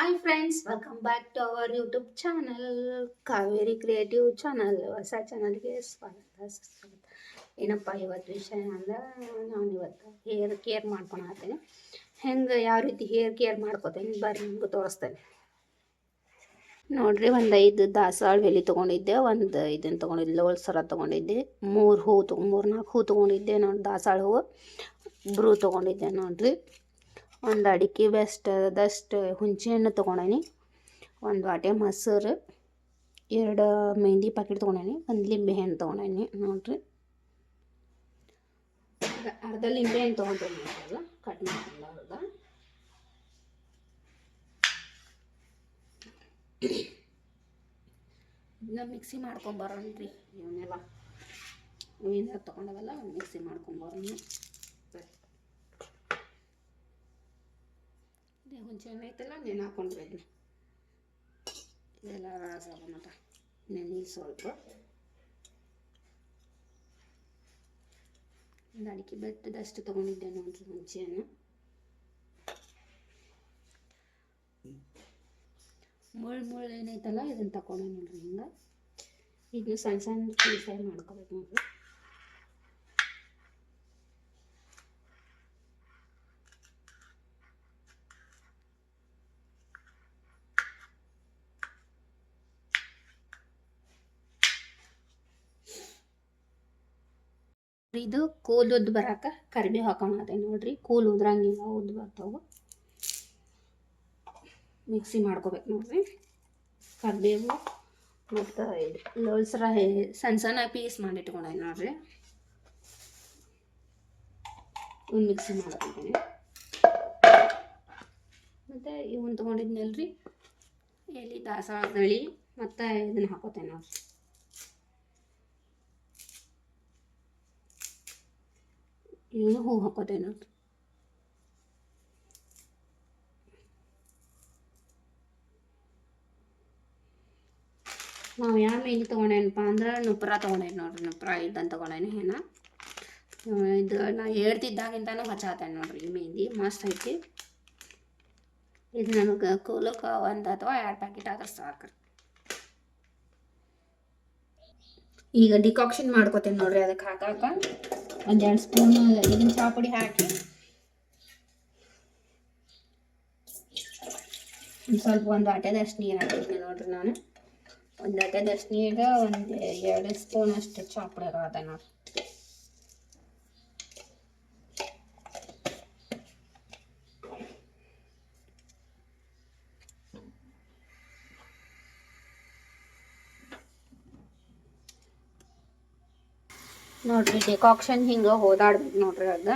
Hi friends welcome back to our YouTube channel Kaveri creative channel ಹೊಸ ಚಾನಲ್ಗೆ ಸ್ವಾಗತ, ಸುಸ್ವಾಗತ. ಏನಪ್ಪ ಇವತ್ತು ವಿಷಯ ಅಂದ್ರೆ, ನಾನು ಇವತ್ತು ಹೇರ್ ಕೇರ್ ಮಾಡ್ಕೊಳತ್ತೀನಿ ಹೆಂಗೆ, ಯಾವ ರೀತಿ ಹೇರ್ ಕೇರ್ ಮಾಡ್ಕೋತೇನೆ, ಬರ್ರಿ ನಿಮ್ಗೆ ತೋರಿಸ್ತೇನೆ. ನೋಡ್ರಿ, ಒಂದು ಐದು ದಾಸವಾಳ ಬೆಲೆ ತೊಗೊಂಡಿದ್ದೆ, ಒಂದು ಇದನ್ನು ತೊಗೊಂಡಿದ್ದೆ ಲೋಳ್ ಸರ ತೊಗೊಂಡಿದ್ದೆ, ಮೂರು ಹೂವು ತೊಗೊಂಡು ಮೂರು ನಾಲ್ಕು ಹೂವು ತೊಗೊಂಡಿದ್ದೆ ನೋಡಿ ದಾಸವಾಳ ಹೂವು, ಬ್ರೂ ತೊಗೊಂಡಿದ್ದೆ, ನೋಡ್ರಿ. ಒಂದು ಅಡಿಕೆ ಬೆಸ್ಟದಷ್ಟು ಹುಂಚೆ ಹಣ್ಣು ತೊಗೊಂಡೇನಿ. ಒಂದು ವಾಟೆ ಮೊಸರು, ಎರಡು ಮೆಹಂದಿ ಪ್ಯಾಕೆಟ್ ತೊಗೊಂಡೇನಿ. ಒಂದು ಲಿಂಬೆ ಹಣ್ಣು ತೊಗೊಂಡೇನಿ ನೋಡಿರಿ. ಅರ್ಧ ಲಿಂಬೆ ಹಣ್ಣು ತೊಗೊಂಡೇನಿ ಅಲ್ಲ ಕಟ್ ಮಾಡ್ಕೊಂಡು ಅರ್ಧ. ಇದನ್ನ ಮಿಕ್ಸಿ ಮಾಡ್ಕೊಂಬರೋಣ್ರಿ ಇವನ್ನೆಲ್ಲ ಹೂವಿನ ತೊಗೊಂಡವಲ್ಲ ಮಿಕ್ಸಿ ಮಾಡ್ಕೊಂಬರೋಣ ಹುಂಚೆ ಹಣ್ಣು ಐತಲ್ಲ ನೆನೆ ಹಾಕೊಂಡ್ರೆ ಇದೆಲ್ಲ ರಾಸ ಮಟ ನೆನೆ ಸ್ವಲ್ಪ ಒಂದು ಅಡಿಕೆ ಬೆಟ್ಟದಷ್ಟು ತೊಗೊಂಡಿದ್ದೆ ನೋಡ್ರಿ ಹುಂಚೆ ಹಣ್ಣು ಮುಳ್ಳು ಮುಳ್ಳು ಏನೈತಲ್ಲ ಇದನ್ನು ತಗೊಂಡೆ ನೋಡ್ರಿ ಹಿಂಗೆ ಇದನ್ನು ಸಣ್ಣ ಸಣ್ಣ ಪೀಸಾಗಿ ಮಾಡ್ಕೋಬೇಕು ನೋಡ್ರಿ ಇದು ಕೂಲ್ ಉದ್ದು ಬರಾಕ ಕರಿಬೇವು ಹಾಕೋಣದೆ ನೋಡ್ರಿ. ಕೂಲ್ ಉದ್ರಂಗಿಲ್ಲ, ಉದ್ದು ಬರ್ತಾವ. ಮಿಕ್ಸಿ ಮಾಡ್ಕೋಬೇಕು ನೋಡ್ರಿ. ಕರಿಬೇವು ಮತ್ತು ಇದು ಲೋಳ್ಸರ ಸಣ್ಣ ಸಣ್ಣ ಪೀಸ್ ಮಾಡಿಟ್ಕೊಂಡೆ ನೋಡ್ರಿ. ಒಂದು ಮಿಕ್ಸಿ ಮಾಡ್ಕೊಂತೀನಿ. ಮತ್ತು ಇವನ್ ತೊಗೊಂಡಿದ್ನಲ್ರಿ ಎಲ್ಲಿ ದಾಸವಾಳ ತಳಿ ಮತ್ತು ಇದನ್ನ ಹಾಕೋತೇನೆ ನೋಡ್ರಿ. ಇವನು ಹೂ ಹಾಕೋದೇನು ನಾವು ಯಾವ ಮೀನು ತೊಗೊಂಡೇನಪ್ಪ ಅಂದ್ರೆ ನುಪ್ರ ತೊಗೊಂಡೇನಿ ನೋಡ್ರಿ ನುಪ್ರ ಇದ್ದಂತ ತೊಗೊಂಡೇನಿ ಏನ ಇದು ನಾ ಹೇಳ್ತಿದ್ದಾಗಿಂತಾನು ಹಚ್ಚಾತೇನೆ ನೋಡ್ರಿ ಈ ಮೆಹಂದಿ ಮಸ್ತ್ ಐತಿ ಇದು ನನಗೆ ಕೂಲಕ್ಕೆ ಒಂದು ಅಥವಾ ಎರಡು ಪ್ಯಾಕೆಟ್ ಆದ್ರೆ ಸಾಕ್ರಿ ಈಗ ಡಿಕಾಕ್ಷನ್ ಮಾಡ್ಕೋತೀನಿ ನೋಡ್ರಿ ಅದಕ್ಕೆ ಹಾಕಾಕ ಒಂದು ಎರಡು ಸ್ಪೂನ್ ಇದನ್ನ ಚಹಾ ಹಾಕಿ ಸ್ವಲ್ಪ ಒಂದು ಆಟದಷ್ಟು ನೀರು ಹಾಕಿದ್ನಿ ನೋಡ್ರಿ ನಾನು. ಒಂದು ಆಟದಷ್ಟು ನೀರು ಒಂದು ಎರಡು ಸ್ಪೂನ್ ಅಷ್ಟು ಚಹಾ ಪುಡಿ ನಾನು ನೋಡ್ರಿ. ನೋಡ್ರಿ ಡಿಕಾಕ್ಷನ್ ಹಿಂಗೆ ಓದಾಡ್ಬೇಕು ನೋಡ್ರಿ ಅದು.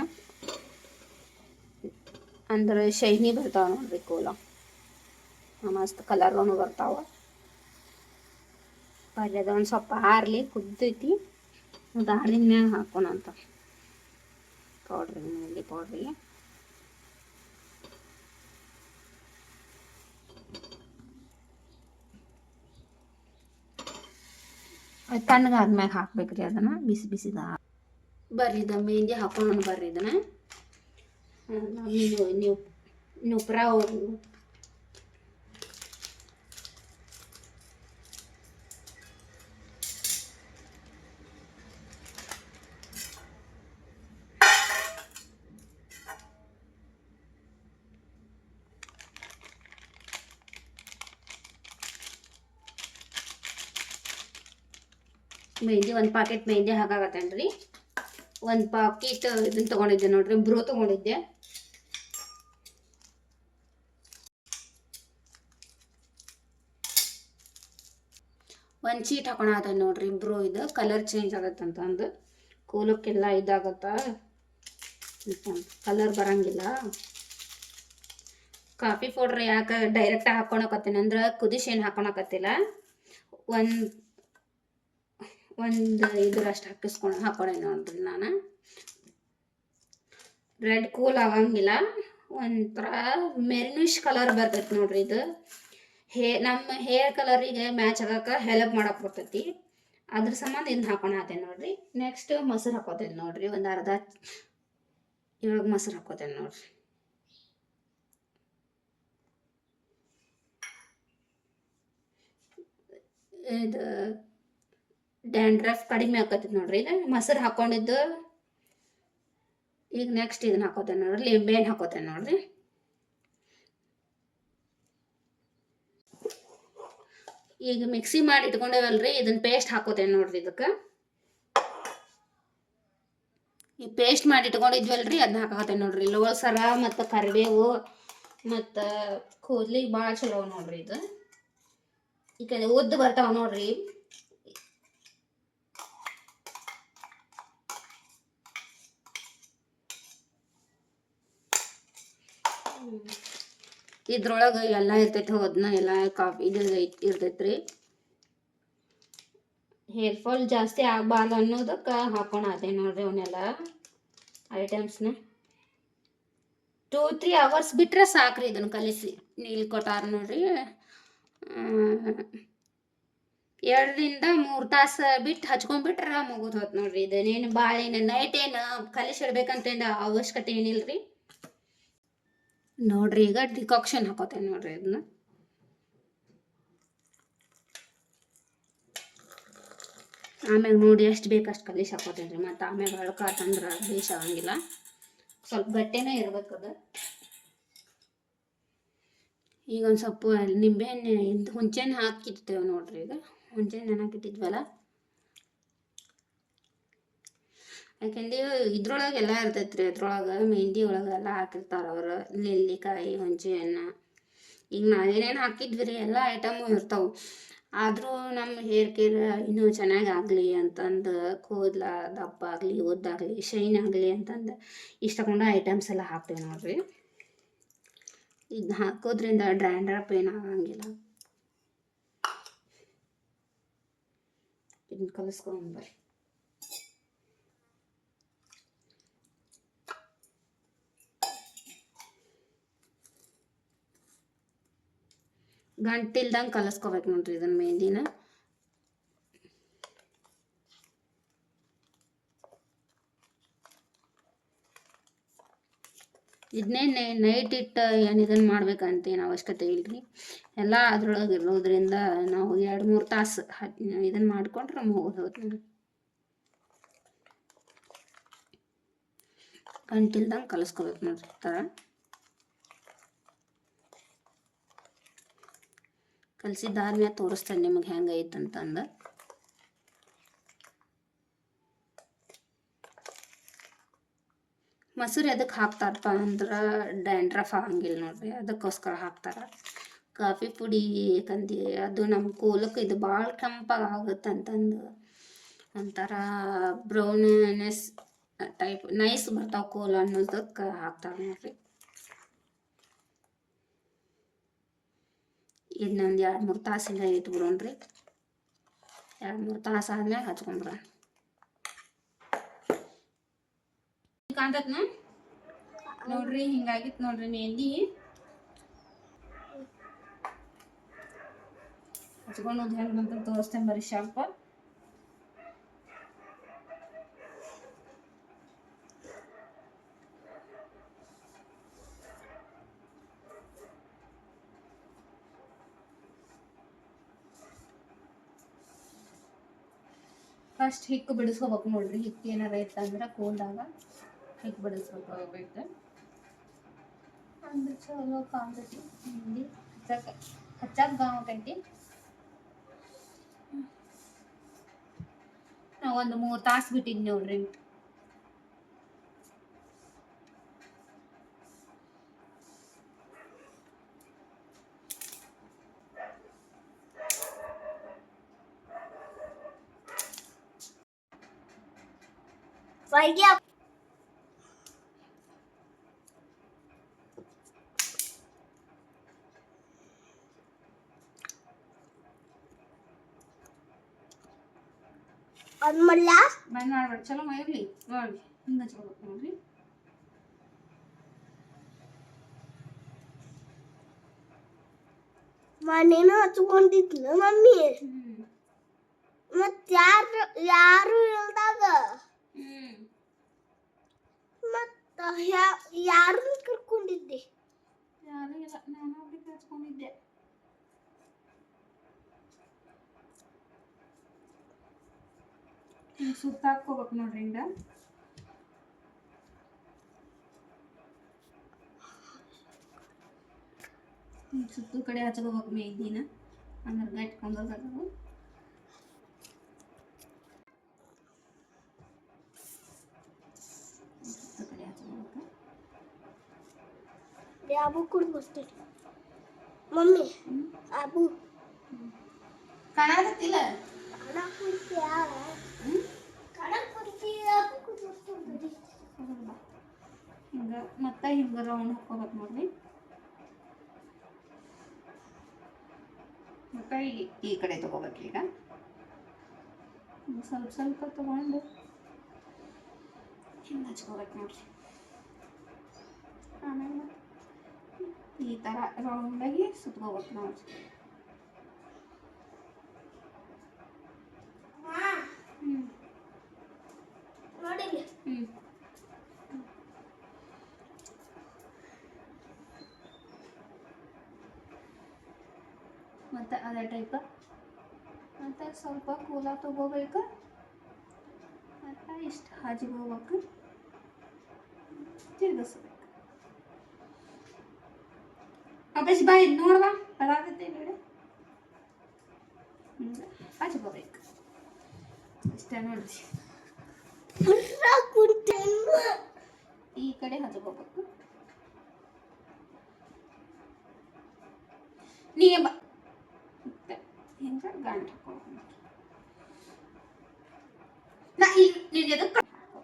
ಅಂದ್ರೆ ಶೈನಿ ಬರ್ತಾವ ನೋಡ್ರಿ ಕೋಲ ಮಸ್ತ್ ಕಲರ್ನು ಬರ್ತಾವ. ಬರ್ರಿ ಒಂದು ಸ್ವಲ್ಪ ಆರ್ಲಿ ಕುದ್ದೈತಿ. ಅದು ಮ್ಯಾಗ ಹಾಕೋಣ ಅಂತ ಪೌಡ್ರಿ ಮೆಹಂದಿ ಪೌಡ್ರಿ ಅದು ತಣ್ಣಗೆ ಆದ್ಮ್ಯಾಗ ಹಾಕ್ಬೇಕ್ರಿ ಅದನ್ನು, ಬಿಸಿ ಬಿಸಿದ? ಬರ್ರಿ ಇದು ಮೆಹಂದಿ ಹಾಕೊಂಡು ಬರ್ರಿ ಇದನ್ನ. ನೀವು ನೀವು ನೀವು ಮೆಹಂದಿ, ಒಂದು ಪಾಕೆಟ್ ಮೆಹಂದಿ ಹಾಕಾಗತ್ತೇನ್ರಿ? ಒಂದು ಪಾಕೆಟ್ ಇದನ್ನ ತೊಗೊಂಡಿದ್ದೆ ನೋಡ್ರಿ ಬ್ರೋ ತೊಗೊಂಡಿದ್ದೆ. ಒಂದು ಚೀಟ್ ಹಾಕೋಣ ನೋಡ್ರಿ ಬ್ರೋ ಇದು ಕಲರ್ ಚೇಂಜ್ ಆಗತ್ತಂತ ಅಂದು. ಕೂಲಕ್ಕೆಲ್ಲ ಇದಾಗತ್ತ? ಕಲರ್ ಬರಂಗಿಲ್ಲ. ಕಾಫಿ ಪೌಡ್ರ್ ಯಾಕೆ ಡೈರೆಕ್ಟಾಗಿ ಹಾಕೊಳಕತ್ತೀನಿ ಅಂದ್ರೆ ಕುದಿಸಿ ಏನು ಹಾಕೊಳಕತ್ತಿಲ್ಲ. ಒಂದು ಒಂದು ಇದರಷ್ಟು ಹಾಕಿಸ್ಕೊಂಡು ಹಾಕೊಳ್ಳಿ ನೋಡ್ರಿ ನಾನು. ರೆಡ್ ಕೂಲ್ ಆಗಂಗಿಲ್ಲ ಒಂಥರ ಮೆರಿನಿಶ್ ಕಲರ್ ಬರ್ತೈತಿ ನೋಡ್ರಿ ಇದು. ಹೇ, ನಮ್ಮ ಹೇರ್ ಕಲರಿಗೆ ಮ್ಯಾಚ್ ಆಗಕ್ಕೆ ಹೆಲ್ಪ್ ಮಾಡಕ್ಕೆ ಬರ್ತೈತಿ. ಅದ್ರ ಸಂಬಂಧ ಇದನ್ನ ಹಾಕೋಣ ನೋಡ್ರಿ. ನೆಕ್ಸ್ಟ್ ಮೊಸರು ಹಾಕೋತೇನೆ ನೋಡ್ರಿ. ಒಂದು ಅರ್ಧ ಇವಾಗ ಮೊಸರು ಹಾಕೋತೇನೆ ನೋಡ್ರಿ. ಇದು ಡ್ಯಾಂಡ್ರಫ್ ಕಡಿಮೆ ಆಕತಿ ನೋಡ್ರಿ. ಇದು ಮೊಸರು ಹಾಕೊಂಡಿದ್ದು, ಈಗ ನೆಕ್ಸ್ಟ್ ಇದನ್ನ ಹಾಕೋತೇನೆ ನೋಡ್ರಿ. ಲಿಂಬೆಹಣ್ಣು ಹಾಕೋತೇನೆ ನೋಡ್ರಿ. ಈಗ ಮಿಕ್ಸಿ ಮಾಡಿ ಇಟ್ಕೊಂಡೇವಲ್ರಿ, ಇದನ್ನ ಪೇಸ್ಟ್ ಹಾಕೋತೇನೆ ನೋಡ್ರಿ ಇದಕ್ಕೆ. ಈ ಪೇಸ್ಟ್ ಮಾಡಿ ಇಟ್ಕೊಂಡಿದ್ವಲ್ರಿ, ಅದನ್ನ ಹಾಕೋತೇನೆ ನೋಡ್ರಿ. ಲೋಳ್ಸರ ಮತ್ತು ಕರಿಬೇವು ಮತ್ತು ಕೂದ್ಲಿಗೆ ಭಾಳ ಚಲೋ ನೋಡ್ರಿ ಇದು. ಈ ಕಡೆ ಉದ್ದ ಬರ್ತಾವ ನೋಡ್ರಿ. ಇದ್ರೊಳಗೆ ಎಲ್ಲ ಇರ್ತೈತಿ, ಹೋದ್ನ ಎಲ್ಲ ಕಾಫಿ ಇದು ಇರ್ತೈತ್ರಿ. ಹೇರ್ ಫಾಲ್ ಜಾಸ್ತಿ ಆಗಬಾರ್ದು ಅನ್ನೋದಕ್ಕೆ ಅದೇ ನೋಡ್ರಿ ಅವನ್ನೆಲ್ಲ ಐಟಮ್ಸ್ನ ಟೂ ತ್ರೀ ಅವರ್ಸ್ ಬಿಟ್ರೆ ಸಾಕ್ರಿ ಇದನ್ನು ಕಲಿಸಿ, ನೀಲ್ ಕೊಟ್ಟಾರ ನೋಡ್ರಿ. ಎರಡರಿಂದ ಮೂರು ತಾಸು ಬಿಟ್ಟು ಹಚ್ಕೊಂಡ್ಬಿಟ್ರೆ ಮುಗಿದು ಹೋತ್ ನೋಡ್ರಿ. ಇದನ್ನೇನು ಭಾಳ ಏನು ನೈಟ್ ಏನು ಕಲಿಸಿಡ್ಬೇಕಂತ ಅವಶ್ಯಕತೆ ಏನಿಲ್ರಿ? ನೋಡ್ರಿ, ಈಗ ಡಿಕಾಕ್ಷನ್ ಹಾಕೋತೇನೆ ನೋಡ್ರಿ ಇದನ್ನ ಆಮ್ಯಾಗ ನೋಡಿ ಎಷ್ಟು ಬೇಕು ಅಷ್ಟು ಕಲಿಸಿ ಹಾಕೋತೇನೆ ರೀ ಮತ್ತು ಆಮ್ಯಾಗ ಹಳ್ಕಾತಂದ್ರೆ ಬೇಷ್ ಆಗಂಗಿಲ್ಲ. ಸ್ವಲ್ಪ ಗಟ್ಟಿನೇ ಇರ್ಬೇಕದು ಈಗ ಒಂದು ಸ್ವಲ್ಪ ನಿಂಬೆಹಣ್ಣು, ಇದು ಹುಂಚೆಹಣ್ಣು ಹಾಕಿರ್ತೇವೆ ನೋಡ್ರಿ ಈಗ. ಹುಂಚೆಹಣ್ಣು ಹಾಕಿಟ್ಟಿದ್ವಲ್ಲ? ಯಾಕೆಂದ್ರೆ ಇದ್ರೊಳಗೆ ಎಲ್ಲ ಇರ್ತೈತೆ ರೀ ಅದ್ರೊಳಗೆ ಮೆಹಂದಿ ಒಳಗೆ ಎಲ್ಲ ಹಾಕಿರ್ತಾರೆ ಅವರು. ನೆಲ್ಲಿಕಾಯಿ, ಹುಂಚೆಹಣ್ಣು. ಈಗ ನಾವೇನೇನು ಹಾಕಿದ್ವಿ ರೀ ಎಲ್ಲ ಐಟಮು ಇರ್ತಾವೆ. ಆದರೂ ನಮ್ಮ ಹೇರ್ ಕೇರ್ ಇನ್ನೂ ಚೆನ್ನಾಗಿ ಆಗಲಿ ಅಂತಂದು, ಕೂದಲ ದಪ್ಪ ಆಗಲಿ ಉದ್ದಾಗಲಿ ಶೈನ್ ಆಗಲಿ ಅಂತಂದು ಇಷ್ಟಕೊಂಡ ಐಟಮ್ಸ್ ಎಲ್ಲ ಹಾಕ್ತೇವೆ ನೋಡ್ರಿ. ಇದನ್ನ ಹಾಕೋದ್ರಿಂದ ಡ್ರ್ಯಾಂಡ್ರಪ್ ಏನು ಆಗಂಗಿಲ್ಲ ಇದನ್ನ ಕಲಿಸ್ಕೊಂಡು ಗಂಟಿಲ್ದಂಗೆ ಕಲಸ್ಕೋಬೇಕು ನೋಡ್ರಿ ಇದನ್ನ ಮೆಹಂದಿನ. ಇದನ್ನೇ ನೈಟ್ ಇಟ್ಟು ಏನು ಇದನ್ನು ಮಾಡ್ಬೇಕಂತ ಏನು ಅವಶ್ಯಕತೆ ಇಲ್ರಿ. ಎಲ್ಲ ಅದ್ರೊಳಗೆ ಇರೋದ್ರಿಂದ ನಾವು ಎರಡು ಮೂರು ತಾಸು ಇದನ್ನು ಮಾಡ್ಕೊಂಡ್ರೆ ಮುಗಿದು ಹೋಗೋದು ಗಂಟಿಲ್ದಂಗೆ ಕಲಸ್ಕೋಬೇಕು ನೋಡ್ರಿ ಥರ ಕಲಿಸಿದ್ದಾದ್ಮೇಲೆ ತೋರಿಸ್ತಾನೆ ನಿಮಗೆ ಹೆಂಗೈತೆ ಅಂತಂದು. ಮೊಸರು ಎದಕ್ಕೆ ಹಾಕ್ತಾರಪ್ಪ ಅಂದ್ರೆ ಡ್ಯಾಂಡ್ರಫ್ ಆಗಂಗಿಲ್ಲ ನೋಡ್ರಿ, ಅದಕ್ಕೋಸ್ಕರ ಹಾಕ್ತಾರೆ. ಕಾಫಿ ಪುಡಿ ಯಾಕಂದು ಅದು ನಮ್ಮ ಕೂಲಕ್ಕೆ ಇದು ಭಾಳ ಕೆಂಪಾಗಿ ಆಗುತ್ತೆ ಅಂತಂದು. ಒಂಥರ ಬ್ರೌನ್ನೆಸ್ ಟೈಪ್ ನೈಸ್ ಬರ್ತಾವೆ ಕೋಲ್ ಅನ್ನೋದಕ್ಕೆ ಹಾಕ್ತಾರೆ ನೋಡ್ರಿ. ಇನ್ನೊಂದು ಎರಡು ಮೂರು ತಾಸಿಂದ ಇಟ್ಬಿಡೋಣ್ರಿ ಎರಡು ಮೂರು ತಾಸು ಆದ್ಮೇಲೆ ಹಚ್ಕೊಂಡ್ರ ಕಾಂತತ್ನ ನೋಡ್ರಿ ಹಿಂಗಾಗಿತ್ತು ನೋಡ್ರಿ ಮೆಹಂದಿ ಹಚ್ಕೊಂಡು ಹೆಂಗೆ ಅಂತ ತೋರಿಸ್ತೇನೆ ಬರೀ ಶಾಂಪ ಫಸ್ಟ್ ಹಿಕ್ಕು ಬಿಡಿಸ್ಕೋಬೇಕು ನೋಡ್ರಿ. ಹಿಕ್ಕು ಏನಾರ ಇತ್ತಂದ್ರೆ ಕೂಲ್ದಾಗ ಹಿಕ್ಕು ಬಿಡಿಸ್ಬೇಕು ಅಂದ್ರೆ ಚಲೋ ಕಾಣ್ತೈತಿ. ಹಿಂದಿ ಹಚ್ಚಕ್ಕೆ ಹಚ್ಚಕ್ಕೆ ಗಾವಕೈತಿ ನಾವು ಒಂದು ಮೂರು ತಾಸು ಬಿಟ್ಟಿದ್ವಿ ನೋಡ್ರಿ. Vaya. ಅದು ಮಾಡ್ಲಾ ಬಂದ್ ಮಾಡ್ಬೇಡಿ ಚಲೋ ಇರ್ಲಿ ನೋಡಿ ಹಿಂಗೆ ಹಚ್ಕೋಬೇಕು ನೋಡ್ರಿ ಮನೇನು ಹಚ್ಕೊಂಡಿದ್ಲು ಮಮ್ಮಿ ಹ್ಮ್ ಮತ್ ಯಾರು ಯಾರು ಇಲ್ದಾಗ ಹ್ಮ್ ಮತ್ತ ಯಾರನ್ನ ಕರ್ಕೊಂಡಿದ್ದೆ? ಯಾರು ಇಲ್ಲ, ನಾನು ಒಬ್ಬಳಿಗೆ ಹಚ್ಕೊಂಡಿದ್ದೆ ಹಿಂಗೆ ಸುತ್ತ ಹಾಕ್ಕೋಬೇಕು ನೋಡ್ರಿ ಹಿಂಗ. ಹಿಂಗೆ ಸುತ್ತು ಕಡೆ ಹಚ್ಕೋಬೇಕು ಮೇದಿನ ಅಂದ್ರೆ ಗಟ್ಕೊಂಡೋಗದು ಸುತ್ತು ಕಡೆ ಹಚ್ಕೋಬೇಕು ಯಾಬು ಕೂಡ ಬರ್ತೀನಿ ಮಮ್ಮಿ ಹ್ಞೂ ಅಬು ಕಾಣಕತ್ತಿಲ್ಲ ಕಣ ಕುರ್ತಿ ಯಾರ ಹ್ಞೂ ಕಣ ಕುರ್ತಿ ಅಬು ಕೂಡ ಬರ್ತೀನಿ ಹಿಂಗೆ ಮತ್ತೆ ಹಿಂಗೆ ರೌಂಡ್ ಹಾಕ್ಕೋಬೇಕು ನೋಡ್ರಿ ಮತ್ತೆ ಈ ಈ ಕಡೆ ತಗೋಬೇಕು ಈಗ ಹಿಂಗ್ ಸ್ವಲ್ಪ ಸ್ವಲ್ಪ ತಗೊಂಡು ಹಿಂಗೆ ಹಚ್ಕೋಬೇಕು ನೋಡ್ರಿ ಆಮೇಲೆ ಈ ಥರ ರೌಂಡಾಗಿ ಸುತ್ಕೋಬೇಕು ನೋಡ್ರಿ ಹ್ಞೂ ನೋಡಿಲ್ಲ ಹ್ಞೂ ಮತ್ತು ಅದೇ ಟೈಪ ಮತ್ತು ಸ್ವಲ್ಪ ಕೂಲ ತಗೋಬೇಕು ಮತ್ತು ಇಷ್ಟು ಹಚ್ಕೋಬೇಕು ತಿರ್ಗಿಸ್ಬೇಕು ಅಪೇಶ್ ಬಾಯ್ ನೋಡ್ವಾ. ಅದಾಗುತ್ತೆ ನೋಡಿ. ಹಚ್ಕೋಬೇಕು ಇಷ್ಟ ನೋಡ್ರಿ. ಈ ಕಡೆ ಹಚ್ಕೋಬೇಕು ನೀ ಬಾ. ಹಿಂಗೆ ಗಂಟು ಹಾಕೋಬೇಕು ನಾ ಇಲ್ಲಿ ನೀನು ಎದಕ್ಕೆ ಹಾಕೋ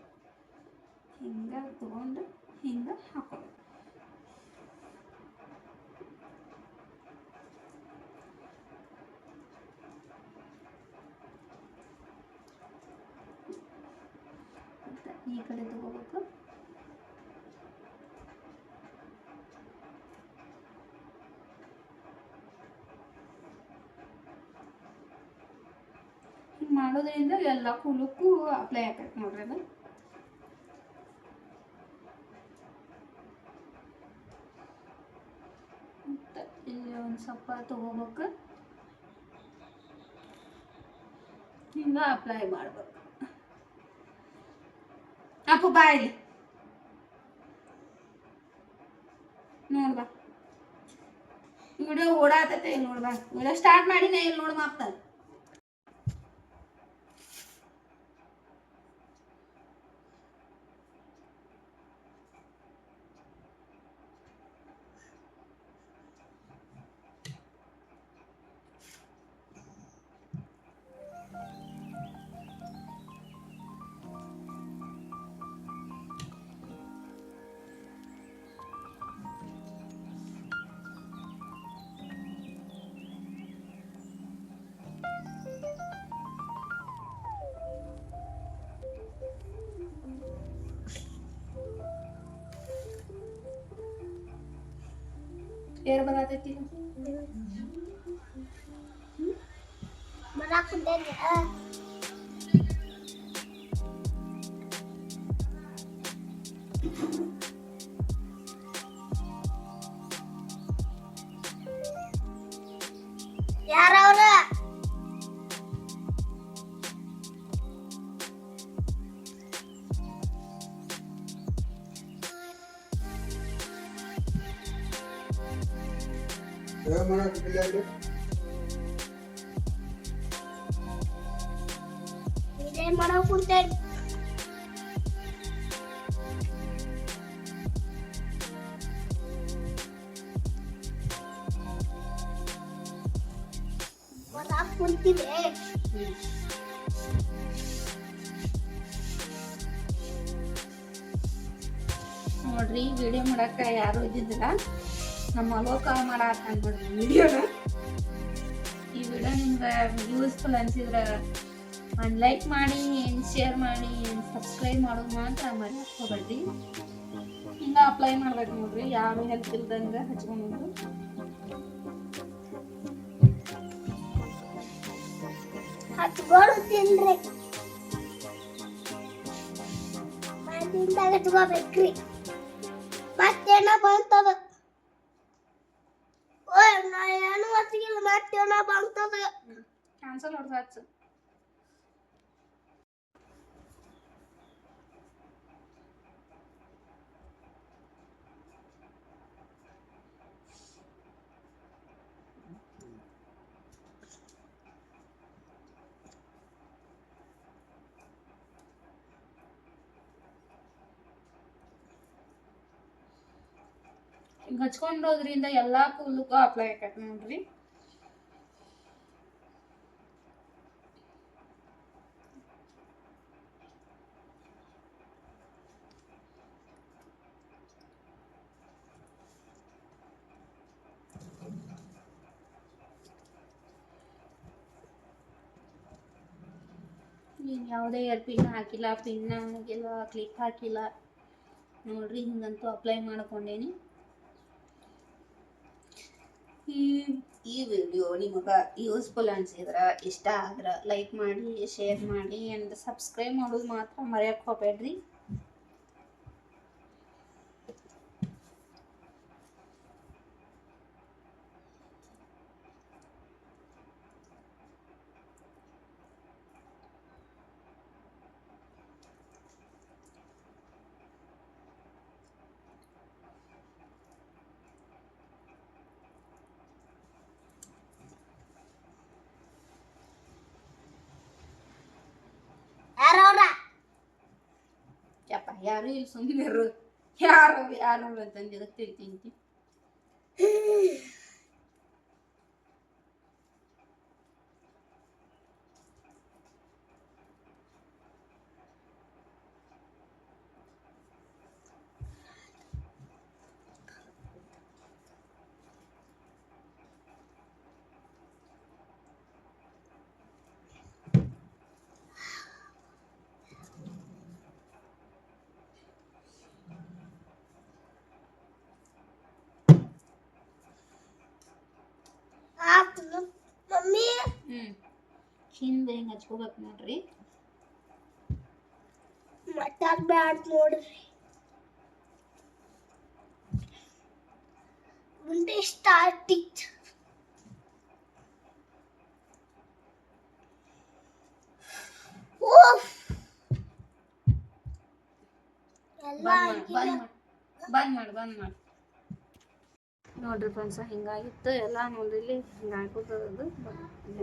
ಹಿಂಗೆ ತಗೊಂಡು ಹಿಂಗೆ ಹಾಕೋಬೇಕು ಮತ್ತೆ ಈ ಕಡೆ ತಗೋಬೇಕು ಹಿಂಗೆ ಮಾಡೋದ್ರಿಂದ ಎಲ್ಲ ಕುಲಕ್ಕೂ ಅಪ್ಲೈ ಆಕೈತೆ ನೋಡ್ರಿ ಅದು. ಮತ್ತೆ ಇಲ್ಲಿ ಒಂದು ಸ್ವಲ್ಪ ತಗೋಬೇಕು. ಹಿಂಗೆ ಅಪ್ಲೈ ಮಾಡ್ಬೇಕು. ಅಪ್ಪ ಬಾಯಿಲಿ ನೋಡ್ಬಾ ವಿಡಿಯೋ ಓಡಾತೈತೆ ಇಲ್ಲಿ ನೋಡ್ಬಾ ವಿಡಿಯೋ ಸ್ಟಾರ್ಟ್ ಮಾಡಿನ ಇಲ್ಲಿ ನೋಡ್ ಮಾಪ್ತ ಏರ್ ಬರತೈತಿ ಮರ ಕುಂತೇನೆ ಯಾರವ್ರ ನೋಡ್ರಿ ವಿಡಿಯೋ ಮಾಡಕ್ಕ ಯಾರು ಇದ್ದಿದ್ದಿಲ್ಲ. ನಮ್ಮ ಲೋಕ ಮಾಡಾಕ ನೋಡ್ರಿ ವಿಡಿಯೋನ ಈ ವಿಡಿಯೋ ನಿಮ್ಗೆ ಯೂಸ್ಫುಲ್ ಅನ್ಸಿದ್ರೆ ಒಂದು ಲೈಕ್ ಮಾಡಿ ಶೇರ್ ಮಾಡಿ ಸಬ್ಸ್ಕ್ರೈಬ್ ಮಾಡೋದು ಮಾತ್ರ ಮರ್ಯಾಕ್ ಹೋಗ್ಬೇಡ್ರಿ ಹಿಂಗ ಅಪ್ಲೈ ಮಾಡ್ಬೇಕು ನೋಡ್ರಿ, ಯಾರು ಹೆಲ್ಪ್ ಇಲ್ದಂಗೆ ಹಚ್ಕೊಂಡು ಮನೆಯಿಂದಾಗ ಹಚ್ಕೋಬೇಕ್ರಿ. ಮತ್ತೇನೋ ಬಂತದ? ಓ ನಾ ಏನು ಹಚ್ಚಿಲ್ಲ ಮತ್ತೇನೋ ಬಂತದ? ಕ್ಯಾನ್ಸಲ್ ಹೊಡ್ದು ಹಿಂಗೆ ಎಲ್ಲ ಕೂದಲಕ್ಕೂ ಅಪ್ಲೈ ಆಕೈತೆ ನೋಡ್ರಿ. ಯಾವುದೇ ಇಯರ್ ಪಿನ್ ಹಾಕಿಲ್ಲ ಪಿನ್ ಹಾಕಿಲ್ಲ ಕ್ಲಿಪ್ ಹಾಕಿಲ್ಲ. ನೋಡ್ರಿ ಹಿಂಗಂತೂ ಅಪ್ಲೈ ಮಾಡ್ಕೊಂಡೇನಿ. ಈ ವಿಡಿಯೋ ನಿಮಗೆ ಯೂಸ್ಫುಲ್ ಅನ್ಸಿದ್ರೆ, ಇಷ್ಟ ಆದ್ರೆ ಲೈಕ್ ಮಾಡಿ ಶೇರ್ ಮಾಡಿ ಆ್ಯಂಡ್ ಸಬ್ಸ್ಕ್ರೈಬ್ ಮಾಡೋದು ಮಾತ್ರ ಮರೆಯೋಕೆ ಹೋಗ್ಬೇಡ್ರಿ. ಯಾರು ಇಲ್ಲಿ ಸುಮ್ಮನೆ ಯಾರು ಯಾರು ಅಂತಂದು ಎದಕ್ಕೆ ತಿಳ್ತೀನಿ ಆತು ಮಮ್ಮಿ ಹ್ಞೂ ಹಿಂದೆ ಹಿಂಗೆ ಹಚ್ಕೋಬೇಕು ನೋಡ್ರಿ ಮಟ್ಟಾಗ ಬ್ಯಾಡ ನೋಡ್ರಿ ಮುಂದೆ ಸ್ಟಾರ್ಟಿಂಗ್ ಓಫ್ ಎಲ್ಲ ಬಂದ್ ಮಾಡಿ ಬಂದ್ ಮಾಡಿ ಬಂದ್ ಮಾಡಿ ನೋಡ್ರಿ ಫ್ರೆಂಡ್ಸ ಹಿಂಗಾಗಿತ್ತು. ಎಲ್ಲ ನೋಡ್ರಿ, ಇಲ್ಲಿ ಹಿಂಗಾಗೋದು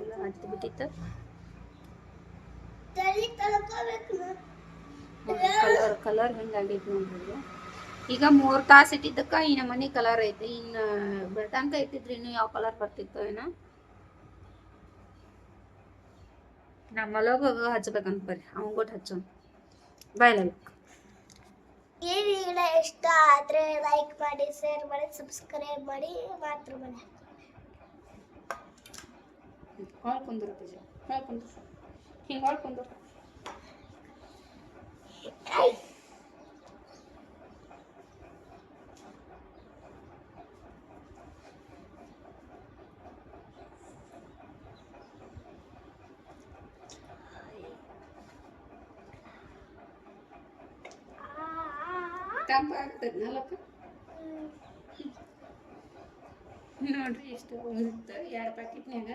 ಎಲ್ಲ ಹತ್ತಿ ಬಿಟ್ಟಿತ್ತು ಕಲರ್ ಕಲರ್ ಹಿಂಗಾಗೈತಿ ನೋಡ್ರಿ. ಈಗ ಮೂರ್ ತಾಸು ಇಟ್ಟಿದ್ದಕ್ಕ ಈ ಮನೆ ಕಲರ್ ಐತಿ. ಇನ್ನ ಬೆಳ್ತಂಕ ಇಟ್ಟಿದ್ರಿ, ಇನ್ನು ಯಾವ ಕಲರ್ ಬರ್ತಿತ್ತು ಏನೋ. ನಮ್ಮ ಮಲಗ ಹಚ್ಬೇಕಂತ ಬರ್ರಿ. ಅವ್ನ್ ಕೊಟ್ಟು ಹಚ್ಚೋಣ ಬಾಯ್ಲಲ್ಲ ಈ ವಿಡಿಯೋ ಇಷ್ಟ ಆದರೆ ಲೈಕ್ ಮಾಡಿ ಶೇರ್ ಮಾಡಿ ಸಬ್ಸ್ಕ್ರೈಬ್ ಮಾಡಿ ಮಾತ್ರ ಮಾಡಿ ಹಾಳು ಕುಂದ್ರ ಪೂಜೆ ಹಾಳು ಕುಂದ್ರ. ಹಿಂಗೆ ಹಾಳು ಕುಂದ್ರ. ನೋಡ್ರಿ ಇಷ್ಟು ಉಳಿದಿತ್ತು ಎರಡು ಪ್ಯಾಕೆಟ್ನ್ಯಾಗ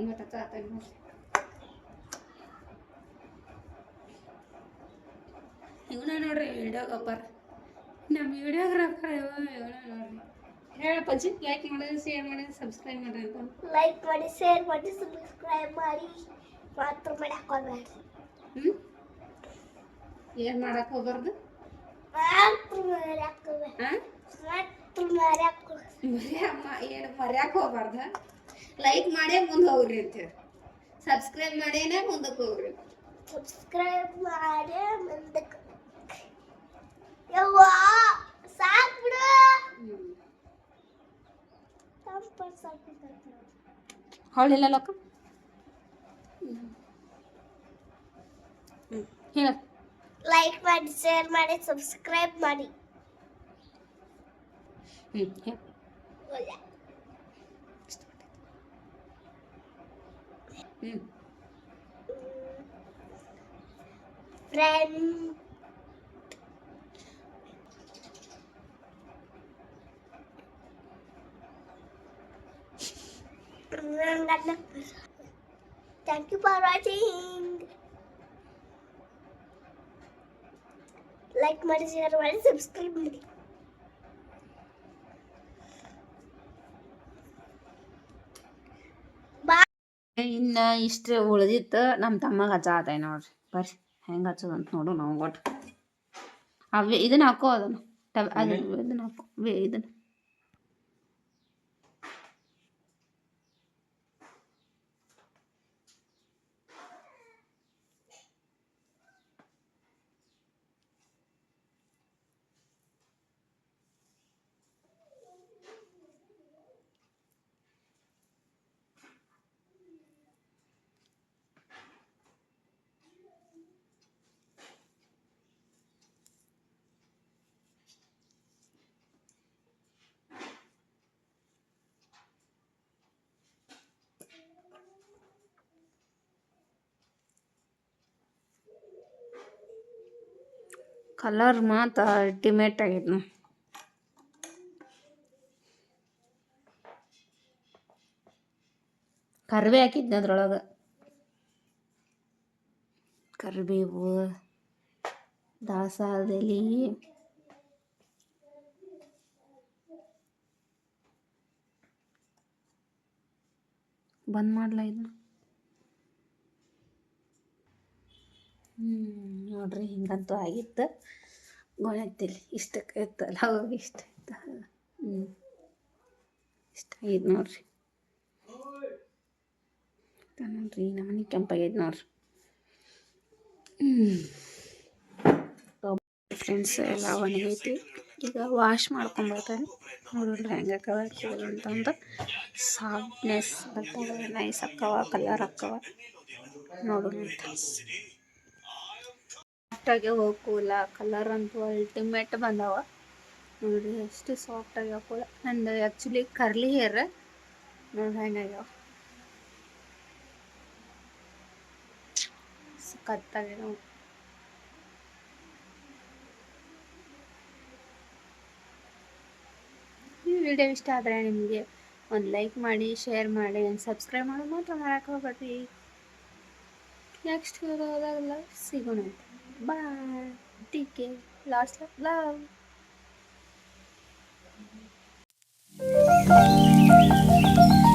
ಒಂಬತ್ತು ಆತ ನೋಡ್ರಿ. ಇವನ ನೋಡ್ರಿ ವಿಡಿಯೋಗ್ರಾಫರ್ ನಮ್ಮ ವಿಡಿಯೋಗ್ರಾಫರ್ ಇವನ ನೋಡ್ರಿ. ಹೇಳ ಪಜ್ಜಿ ಲೈಕ್ ಮಾಡಿದ್ರೆ ಶೇರ್ ಮಾಡಿದ್ರೆ ಸಬ್ಸ್ಕ್ರೈಬ್ ಮಾಡ್ರಿ ಅಂತ ಲೈಕ್ ಮಾಡಿ ಶೇರ್ ಮಾಡಿ ಸಬ್ಸ್ಕ್ರೈಬ್ ಮಾಡಿ. ಮಾತ್ರ ಮಾಡಕ್ ಹೋಗ್ಬೇಡ್ರಿ. ಹ್ಞೂ ಏನು ಮಾಡಕ್ಕೆ ಹೋಗ್ಬಾರ್ದು? ಏನು ಮರ್ಯಾಕೆ ಹೋಗ್ಬಾರ್ದ ಲೈಕ್ ಮಾಡೇ ಮುಂದೆ ಹೋಗ್ರಿ ಅಂತೇಳಿ ಸಬ್ಸ್ಕ್ರೈಬ್ ಮಾಡೇನೆ ಮುಂದಕ್ಕೆ ಹೋಗ್ರಿ. ಸಬ್ಸ್ಕ್ರೈಬ್ ಮಾಡೇ ಮುಂದಕ್ಕೆ ಯವ್ವಾ ಸಾಕ್ ಬಿಡು. ತಂಪ ಸಾಕಿರ್ತೈತಿ ಹೊಳ್ಳಿಲ್ಲ ಲಕ್ಕ ಹೇಳ. ಲೈಕ್ ಮಾಡಿ ಶೇರ್ ಮಾಡಿ ಸಬ್ಸ್ಕ್ರೈಬ್ ಮಾಡಿ. ಹ್ಞೂ ಹೇಳ ಹ್ಞೂ friend Thank you for watching. Like ಮಾಡಿ ಶೇರ್ ಮಾಡಿ ಸಬ್ಸ್ಕ್ರೈಬ್ ಮಾಡಿ. ಇನ್ನು ಇಷ್ಟು ಉಳಿದಿತ್ತು ನಮ್ಮ ತಮ್ಮಗೆ ಹಚ್ಚಾತ ನೋಡ್ರಿ. ಬರ್ರಿ ಹೆಂಗೆ ಅಂತ ನೋಡು ನಾವು ಒಟ್ಟು. ಅವೇ ಇದನ್ನ ಹಾಕೋ ಅದನ್ನು. ಅದನ್ನ ಇದನ್ನ ಹಾಕೋ. ವೇ ಇದನ್ನ. ಕಲರ್ ಮಾತ್ರ ಅಲ್ಟಿಮೇಟ್ ಆಗೈತೆ ನೋಡಿ ಹಾಕಿದ್ನ ಅದ್ರೊಳಗೆ. ಕರಿಬೇವು ದಾಸಾದಲ್ಲಿ ಬಂದ್ ಮಾಡ್ಲಾ ಇದನ್ನ ಹ್ಞೂ ನೋಡ್ರಿ ಹಿಂಗಂತೂ ಆಗಿತ್ತು. ಗೊಣತಿಲಿ ಇಷ್ಟಕ್ಕೆ ಇತ್ತಲ್ಲ ಅವಾಗ ಇಷ್ಟ ಇತ್ತು ಹ್ಞೂ ಇಷ್ಟ ಆಗೈತೆ ನೋಡ್ರಿ. ನೋಡ್ರಿ ನಮ್ಮನೆ ಕೆಂಪಾಗೈತೆ ನೋಡ್ರಿ. ಫ್ರೆಂಡ್ಸ್ ಎಲ್ಲ ಒಣಗೈತಿ ಈಗ ವಾಶ್ ಮಾಡ್ಕೊಂಬರ್ತಾನೆ ನೋಡಿದ್ರೆ ಹೆಂಗೆ ಕೂದಲು ಅಂತಂದು. ಸಾಫ್ಟ್ನೆಸ್ ಬರ್ತಾವೆ ನೈಸ್ ಅಕ್ಕವ ಕಲರ್ ಅಕ್ಕವ. ನೋಡೋಣ ಸಾಫ್ಟಾಗಿ ಹೋಗೋಲ್ಲ ಕೂಲ ಕಲರ್ ಅಂತೂ ಅಲ್ಟಿಮೇಟ್ ಬಂದವ. ನೋಡ್ರಿ, ಎಷ್ಟು ಸಾಫ್ಟ್ ಆಗಿ ಕೂಲ ನಂದು ಆ್ಯಕ್ಚುಲಿ ಕರ್ಲಿ ಹೇರ್ ನೋಡಿ ಹೆಂಗಾಗ್ಯಾವ ಈ ವಿಡಿಯೋ ಇಷ್ಟ ಆದರೆ ನಿಮಗೆ ಒಂದು ಲೈಕ್ ಮಾಡಿ ಶೇರ್ ಮಾಡಿ ಒಂದು ಸಬ್ಸ್ಕ್ರೈಬ್ ಮಾಡೋದು ಮಾತ್ರ ಮಾಡಕ್ಕೆ ಹೋಗ್ಬೇಡ್ರಿ. ನೆಕ್ಸ್ಟ್ ವಿಡಿಯೋದಾಗೆಲ್ಲ ಸಿಗೋಣ Bye. Take care. Lots of love. Thank you.